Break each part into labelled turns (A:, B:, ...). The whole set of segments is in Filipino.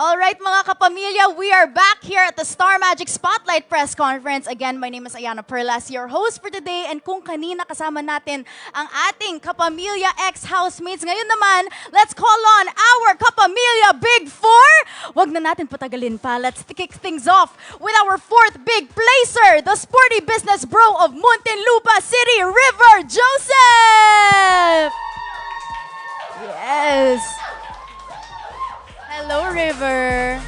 A: All right, mga kapamilya, we are back here at the Star Magic Spotlight Press Conference. Again, my name is Ayana Perlas, your host for today. And kung kanina kasama natin ang ating kapamilya ex-housemates, ngayon naman, let's call on our kapamilya Big Four. Wag na natin patagalin pa. Let's kick things off with our fourth big placer, the sporty business bro of Muntinlupa City, River Joseph. Yes. Hello, River.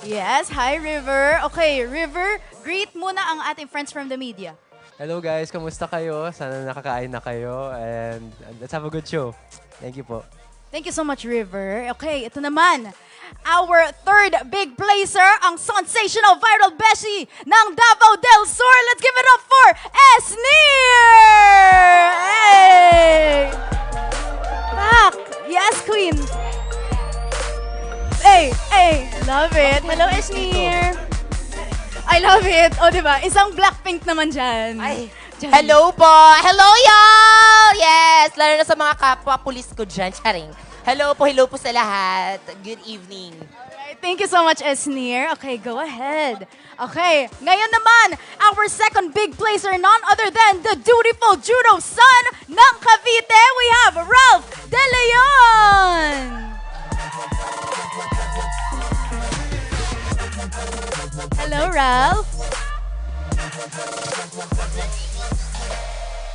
A: Yes, hi, River. Okay, River, greet muna ang ating friends from the media.
B: Hello guys, kamusta kayo? Sana nakakain na kayo and let's have a good show. Thank you po.
A: Thank you so much, River. Okay, ito naman. Our third big placer, ang sensational viral beshi ng Davao del Sur. Let's give it up for Esnir! Hey! Back! Yes, Queen! Hey, hey, love it. Hello, Esnir! I love it. O, di ba? Isang Blackpink naman dyan.
C: Ay,
A: Dyan.
C: hello po! Hello, y'all! Yes! Lalo na sa mga kapwa pulis ko dyan. Charing. Hello po, hello po sa lahat. Good evening.
A: Thank you so much, Esnir. Okay, go ahead. Okay, ngayon naman, our second big placer, none other than the dutiful judo son ng Cavite. We have Ralph De Leon. Hello, Ralph.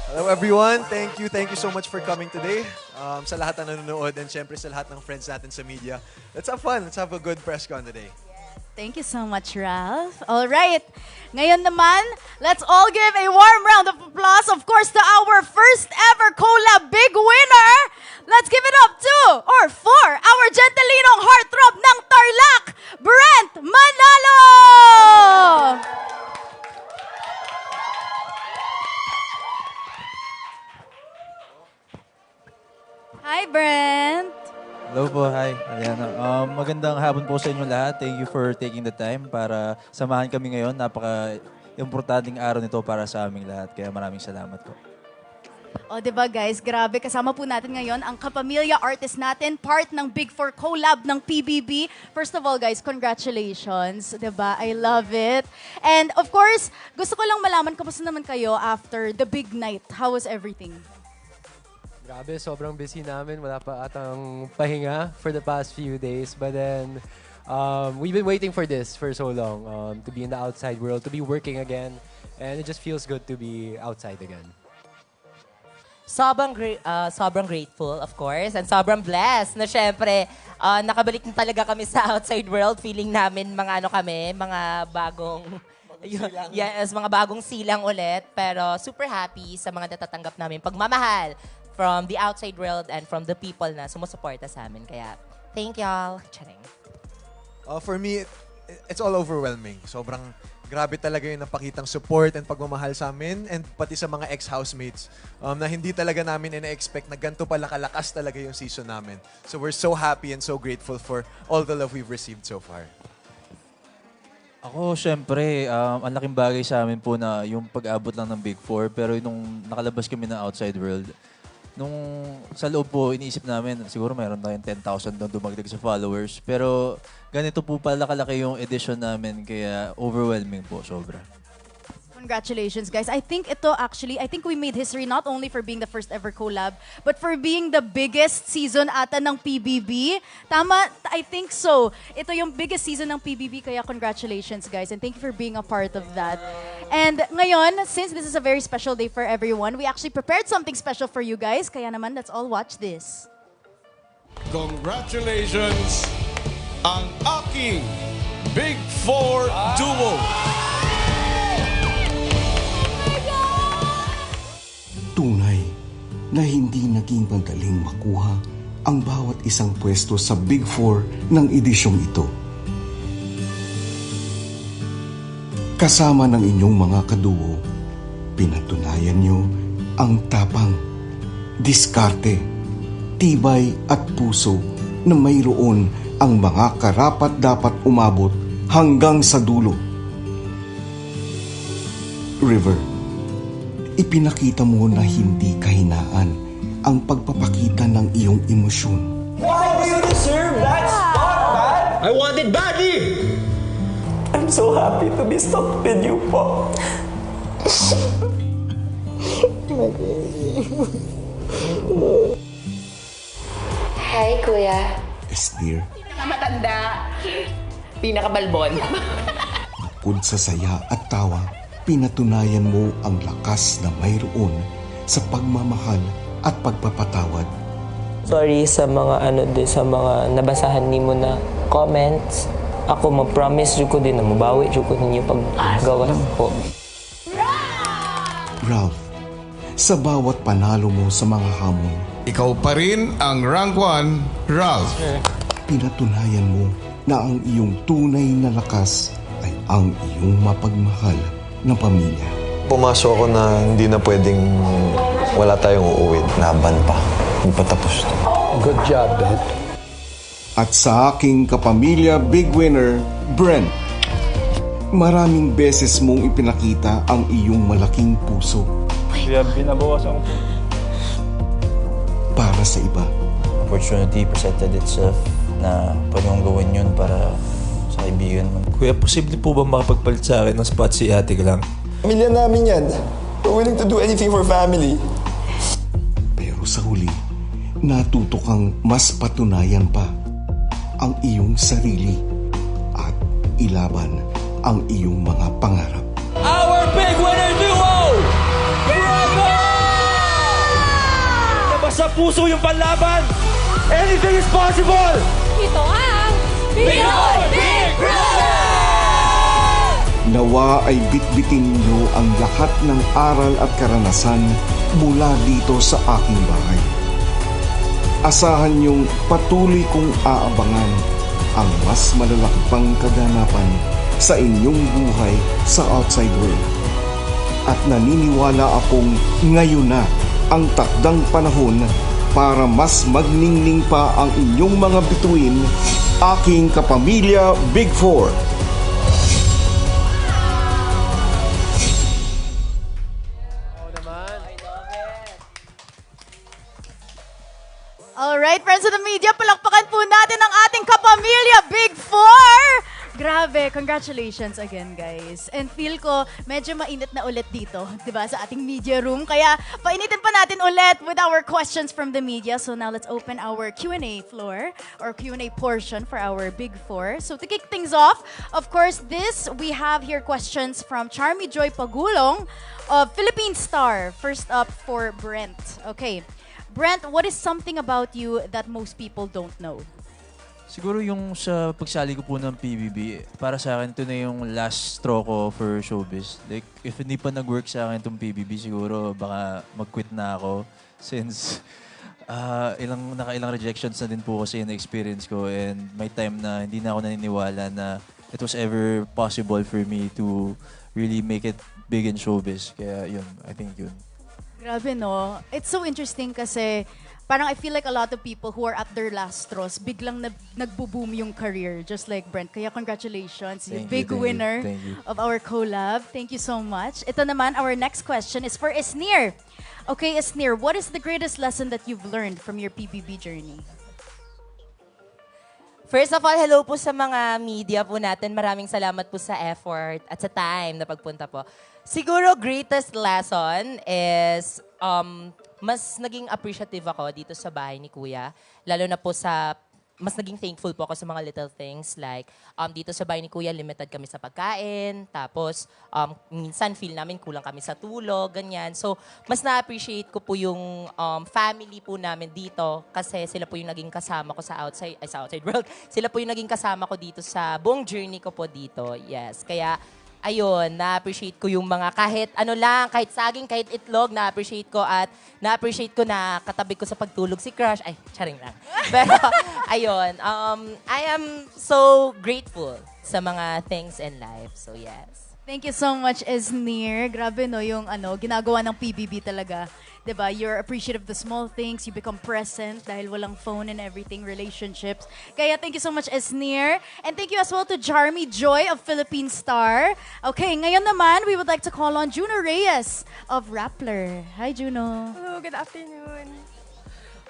D: Hello everyone, thank you, thank you so much for coming today. um, sa lahat ng nanonood and syempre sa lahat ng friends natin sa media. Let's have fun. Let's have a good press con today.
A: Thank you so much, Ralph. All right. Ngayon naman, let's all give a warm round of applause, of course, to our first ever collab big winner. Let's give it up to or for our Gentilinong heartthrob ng
E: 30 magandang hapon po sa inyo lahat. Thank you for taking the time para samahan kami ngayon. Napaka-importanting araw nito para sa aming lahat. Kaya maraming salamat po.
A: O, di ba guys, grabe. Kasama po natin ngayon ang kapamilya artist natin, part ng Big Four collab ng PBB. First of all, guys, congratulations. Di ba? I love it. And of course, gusto ko lang malaman, kamusta naman kayo after the big night? How was everything?
B: Grabe, sobrang busy namin. Wala pa atang pahinga for the past few days. But then, um, we've been waiting for this for so long. Um, to be in the outside world, to be working again. And it just feels good to be outside again.
C: Sobrang, gra- uh, sobrang grateful, of course, and sobrang blessed na syempre, uh, nakabalik na talaga kami sa outside world. Feeling namin mga ano kami, mga bagong... yes, mga bagong silang ulit. Pero super happy sa mga natatanggap namin pagmamahal from the outside world and from the people na sumusuporta sa amin. Kaya, thank y'all. Charing.
D: Uh, for me, it- it's all overwhelming. Sobrang grabe talaga yung napakitang support and pagmamahal sa amin and pati sa mga ex-housemates um, na hindi talaga namin ina-expect na ganito pala kalakas talaga yung season namin. So we're so happy and so grateful for all the love we've received so far.
E: Ako, syempre, um, ang laking bagay sa amin po na yung pag-abot lang ng Big Four. Pero nung nakalabas kami ng outside world, nung sa loob po, iniisip namin, siguro mayroon tayong 10,000 doon dumagdag sa followers. Pero ganito po pala kalaki yung edition namin, kaya overwhelming po, sobra.
A: Congratulations, guys. I think ito actually, I think we made history not only for being the first ever collab, but for being the biggest season ata ng PBB. Tama? I think so. Ito yung biggest season ng PBB, kaya congratulations, guys. And thank you for being a part of that. And ngayon, since this is a very special day for everyone, we actually prepared something special for you guys. Kaya naman, let's all watch this.
F: Congratulations ang aking Big Four Duo.
G: Na hindi naging madaling makuha ang bawat isang pwesto sa Big Four ng edisyong ito. Kasama ng inyong mga kaduo, pinatunayan nyo ang tapang, diskarte, tibay at puso na mayroon ang mga karapat dapat umabot hanggang sa dulo. River, ipinakita mo na hindi kahinaan ang pagpapakita ng iyong emosyon.
H: Wow, beauty, sir! What
F: I want it badly!
H: I'm so happy to be stuck with you po.
I: Hi, Kuya.
G: Esnir,
C: Matanda. Pinakabalbon.
G: bukod sa saya at tawa, pinatunayan mo ang lakas na mayroon sa pagmamahal at pagpapatawad.
H: Sorry sa mga ano din sa mga nabasahan nimo na comments. Ako mag-promise ko din na mabawi ko ninyo pag gawas ko.
G: Ralph, sa bawat panalo mo sa mga hamon,
F: Ikaw pa rin ang rank 1, Ralph.
G: pinatunayan mo na ang iyong tunay na lakas ay ang iyong mapagmahal na pamilya.
J: Pumasok ako na hindi na pwedeng wala tayong uuwi. Laban pa. Hindi pa tapos to.
G: At sa aking kapamilya big winner, Brent. Maraming beses mong ipinakita ang iyong malaking puso. Para sa iba,
E: Opportunity presented itself na pwede kong gawin yun para kaibigan mo.
K: Kuya, posible po ba makapagpalit sa akin ng spot si ate ka lang?
J: Pamilya namin yan. We're willing to do anything for family.
G: pero sa huli, natuto kang mas patunayan pa ang iyong sarili at ilaban ang iyong mga pangarap.
K: Our big winner duo! Bravo! Labas sa puso yung panlaban! Anything is possible!
I: Ito ang Pinoy
G: Nawa ay bitbitin niyo ang lahat ng aral at karanasan mula dito sa aking bahay. Asahan niyong patuloy kong aabangan ang mas malalaki pang kaganapan sa inyong buhay sa outside world. At naniniwala akong ngayon na ang takdang panahon para mas magningning pa ang inyong mga bituin, aking kapamilya Big Four.
A: Kapamilya, Big Four! Grabe, congratulations again, guys. And feel ko, medyo mainit na ulit dito, di ba, sa ating media room. Kaya, painitin pa natin ulit with our questions from the media. So now, let's open our Q&A floor, or Q&A portion for our Big Four. So to kick things off, of course, this, we have here questions from Charmy Joy Pagulong of Philippine Star. First up for Brent. Okay. Brent, what is something about you that most people don't know?
E: Siguro yung sa pagsali ko po ng PBB, para sa akin, ito na yung last straw ko for showbiz. Like, if hindi pa nag-work sa akin itong PBB, siguro baka mag-quit na ako. Since ah, ilang, nakailang rejections na din po kasi yung experience ko and may time na hindi na ako naniniwala na it was ever possible for me to really make it big in showbiz. Kaya yun, I think yun.
A: Grabe, no? It's so interesting kasi parang I feel like a lot of people who are at their last straws, biglang nag nagbo-boom yung career, just like Brent. Kaya congratulations, you
E: Thank you,
A: big
E: thank you,
A: winner
E: thank you.
A: of our collab. Thank you so much. Ito naman, our next question is for Esnir. Okay, Esnir, what is the greatest lesson that you've learned from your PBB journey?
C: First of all, hello po sa mga media po natin. Maraming salamat po sa effort at sa time na pagpunta po. Siguro greatest lesson is um, mas naging appreciative ako dito sa bahay ni Kuya. Lalo na po sa mas naging thankful po ako sa mga little things like um, dito sa bahay ni Kuya, limited kami sa pagkain. Tapos, um, minsan feel namin kulang kami sa tulog, ganyan. So, mas na-appreciate ko po yung um, family po namin dito kasi sila po yung naging kasama ko sa outside, ay, sa outside world. Sila po yung naging kasama ko dito sa buong journey ko po dito. Yes. Kaya, ayun, na-appreciate ko yung mga kahit ano lang, kahit saging, kahit itlog, na-appreciate ko at na-appreciate ko na katabi ko sa pagtulog si Crush. Ay, charing lang. Pero, ayun, um, I am so grateful sa mga things in life. So, yes.
A: Thank you so much, Esnir. Grabe, no, yung ano, ginagawa ng PBB talaga. 'Di ba? You're appreciative of the small things, you become present dahil walang phone and everything, relationships. Kaya thank you so much, Esnir. And thank you as well to Jarmy Joy of Philippine Star. Okay, ngayon naman, we would like to call on Juno Reyes of Rappler. Hi, Juno.
L: Hello, good afternoon.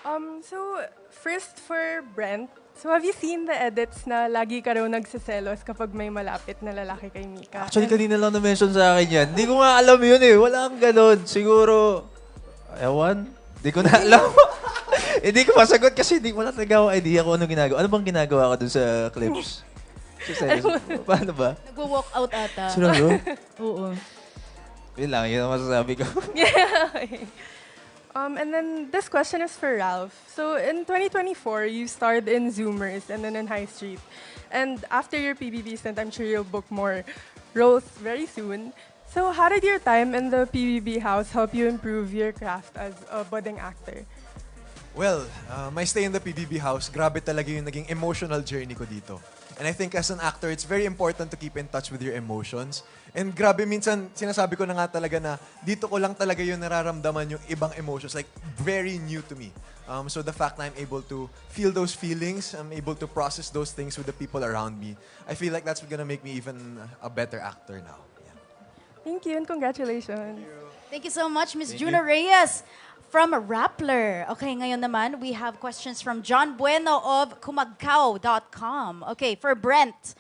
L: Um, so, first for Brent, So have you seen the edits na lagi ka raw nagsiselos kapag may malapit na lalaki kay Mika?
E: Actually, kanina lang na-mention sa akin yan. Hindi ko nga alam yun eh. Wala kang ganun. Siguro, ewan, hindi ko na alam. hindi ko masagot kasi hindi ko na ako idea kung ano ginagawa. Ano bang ginagawa ko dun sa clips? Sa series? Paano ba?
A: Nagwo-walk out ata.
E: Seryoso?
A: Oo.
E: Yun lang, yun ang masasabi ko.
L: Yeah. Um, and then this question is for Ralph. So in 2024, you starred in Zoomers and then in High Street. And after your PBB stint, I'm sure you'll book more roles very soon. So how did your time in the PBB house help you improve your craft as a budding actor?
D: Well, uh, my stay in the PBB house, grabe talaga yung naging emotional journey ko dito. And I think as an actor, it's very important to keep in touch with your emotions. And grabe, minsan, sinasabi ko na nga talaga na dito ko lang talaga yung nararamdaman yung ibang emotions. Like, very new to me. Um, so the fact na I'm able to feel those feelings, I'm able to process those things with the people around me, I feel like that's gonna make me even a better actor now.
L: Thank you and congratulations.
A: Thank you so much, Miss
D: Thank
A: Juna Reyes from Rappler. Okay, ngayon naman, we have questions from John Bueno of kumagkao.com. Okay, for Brent.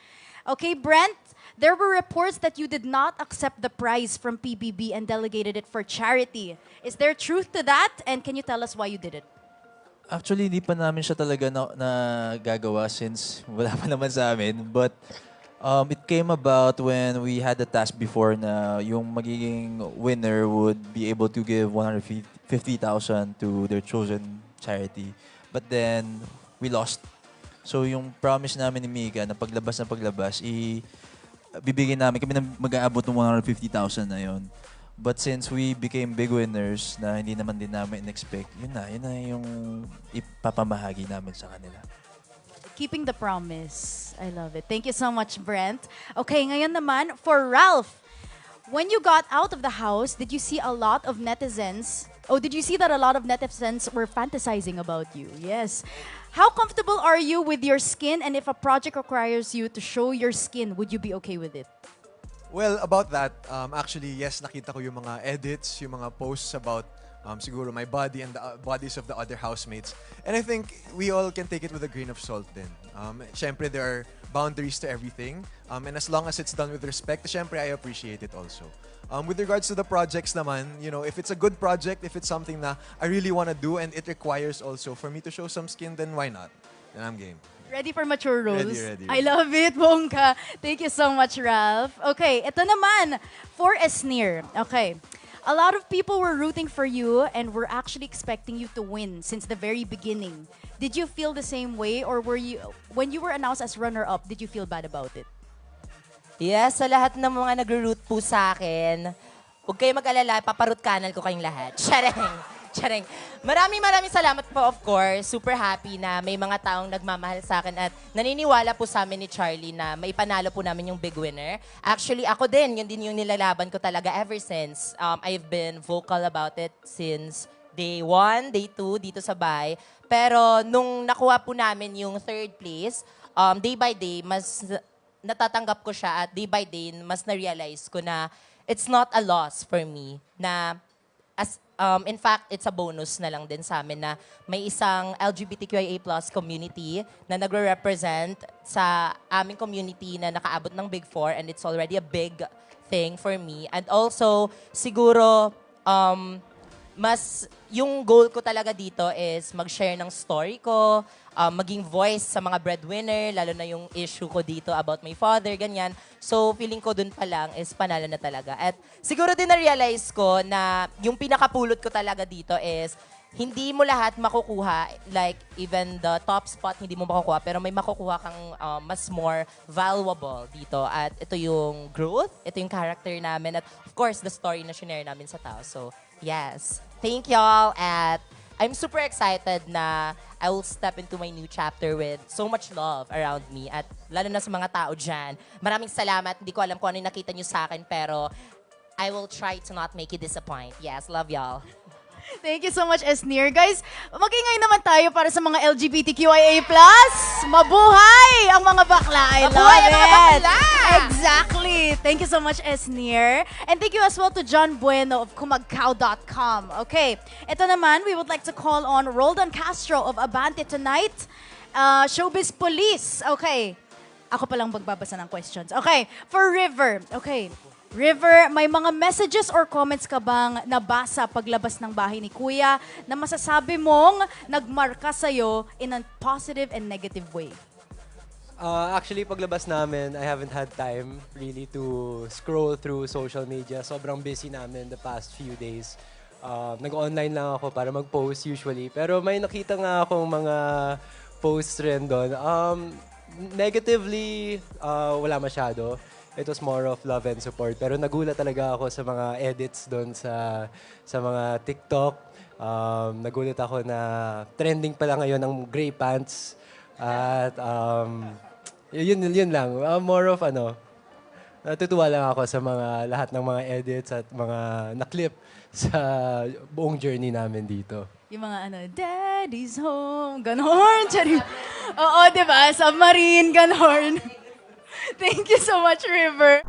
A: Okay, Brent, there were reports that you did not accept the prize from PBB and delegated it for charity. Is there truth to that? And can you tell us why you did it?
E: Actually, hindi pa namin siya talaga na, na gagawa since wala pa naman sa amin. But um, it came about when we had the task before na yung magiging winner would be able to give 150,000 to their chosen charity. But then, we lost. So yung promise namin ni Mika na paglabas na paglabas, i bibigyan namin, kami na mag-aabot ng 150,000 na yon. But since we became big winners na hindi naman din namin in-expect, yun na, yun na yung ipapamahagi namin sa kanila.
A: Keeping the promise. I love it. Thank you so much, Brent. Okay, ngayon naman, for Ralph. When you got out of the house, did you see a lot of netizens? Oh, did you see that a lot of netizens were fantasizing about you? Yes. How comfortable are you with your skin? And if a project requires you to show your skin, would you be okay with it?
D: Well, about that, um, actually, yes, nakita ko yung mga edits, yung mga posts about um, siguro my body and the uh, bodies of the other housemates. And I think we all can take it with a grain of salt then. Um, syempre, there are boundaries to everything. Um, and as long as it's done with respect, syempre, I appreciate it also. Um, with regards to the projects naman, you know, if it's a good project, if it's something that I really want to do and it requires also for me to show some skin, then why not? Then I'm game.
A: Ready for mature roles?
D: Ready, ready,
A: I love it, Bongka. Thank you so much, Ralph. Okay, ito naman, for a sneer. Okay. A lot of people were rooting for you and were actually expecting you to win since the very beginning. Did you feel the same way or were you when you were announced as runner-up, did you feel bad about it?
C: Yes, sa lahat ng mga nagro-root po sa akin, huwag kayo mag-alala, paparot kanal ko kayong lahat. Charing! Charing. Maraming maraming salamat po, of course. Super happy na may mga taong nagmamahal sa akin at naniniwala po sa amin ni Charlie na maipanalo po namin yung big winner. Actually, ako din, yun din yung nilalaban ko talaga ever since. Um, I've been vocal about it since day one, day two, dito sa bahay. Pero nung nakuha po namin yung third place, um, day by day, mas natatanggap ko siya at day by day, mas na-realize ko na it's not a loss for me na as um, in fact, it's a bonus na lang din sa amin na may isang LGBTQIA plus community na nagre-represent sa aming community na nakaabot ng Big Four and it's already a big thing for me. And also, siguro, um, mas yung goal ko talaga dito is mag-share ng story ko, um, maging voice sa mga breadwinner, lalo na yung issue ko dito about my father, ganyan. So, feeling ko dun pa lang is panalo na talaga. At siguro din na-realize ko na yung pinakapulot ko talaga dito is hindi mo lahat makukuha, like even the top spot hindi mo makukuha, pero may makukuha kang um, mas more valuable dito. At ito yung growth, ito yung character namin, at of course, the story na share namin sa tao. So, yes. Thank y'all at I'm super excited na I will step into my new chapter with so much love around me at lalo na sa mga tao dyan. Maraming salamat. Hindi ko alam kung ano yung nakita nyo sa akin pero I will try to not make you disappoint. Yes, love y'all.
A: Thank you so much, Esnir. Guys, magingay naman tayo para sa mga LGBTQIA+. Mabuhay ang mga bakla. I
C: Mabuhay
A: love
C: ang mga
A: it.
C: bakla!
A: Exactly. Thank you so much, Esnir. And thank you as well to John Bueno of kumagkao.com. Okay, ito naman, we would like to call on Roldan Castro of Abante tonight. uh, showbiz police. Okay. Ako palang magbabasa ng questions. Okay. For River. Okay. River, may mga messages or comments ka bang nabasa paglabas ng bahay ni Kuya na masasabi mong nagmarka sa'yo in a positive and negative way?
B: Uh, actually, paglabas namin, I haven't had time really to scroll through social media. Sobrang busy namin the past few days. Uh, nag-online lang ako para mag-post usually. Pero may nakita nga akong mga posts rin doon. Um, negatively, uh, wala masyado. It was more of love and support. Pero nagulat talaga ako sa mga edits doon sa, sa mga TikTok. Um, nagulat ako na trending pala ngayon ang gray pants. At um, yun, yun lang. Uh, more of ano, natutuwa lang ako sa mga lahat ng mga edits at mga naklip sa buong journey namin dito.
A: Yung mga ano, Daddy's home, ganon. Oo, di ba? Submarine, ganon. Thank you so much, River.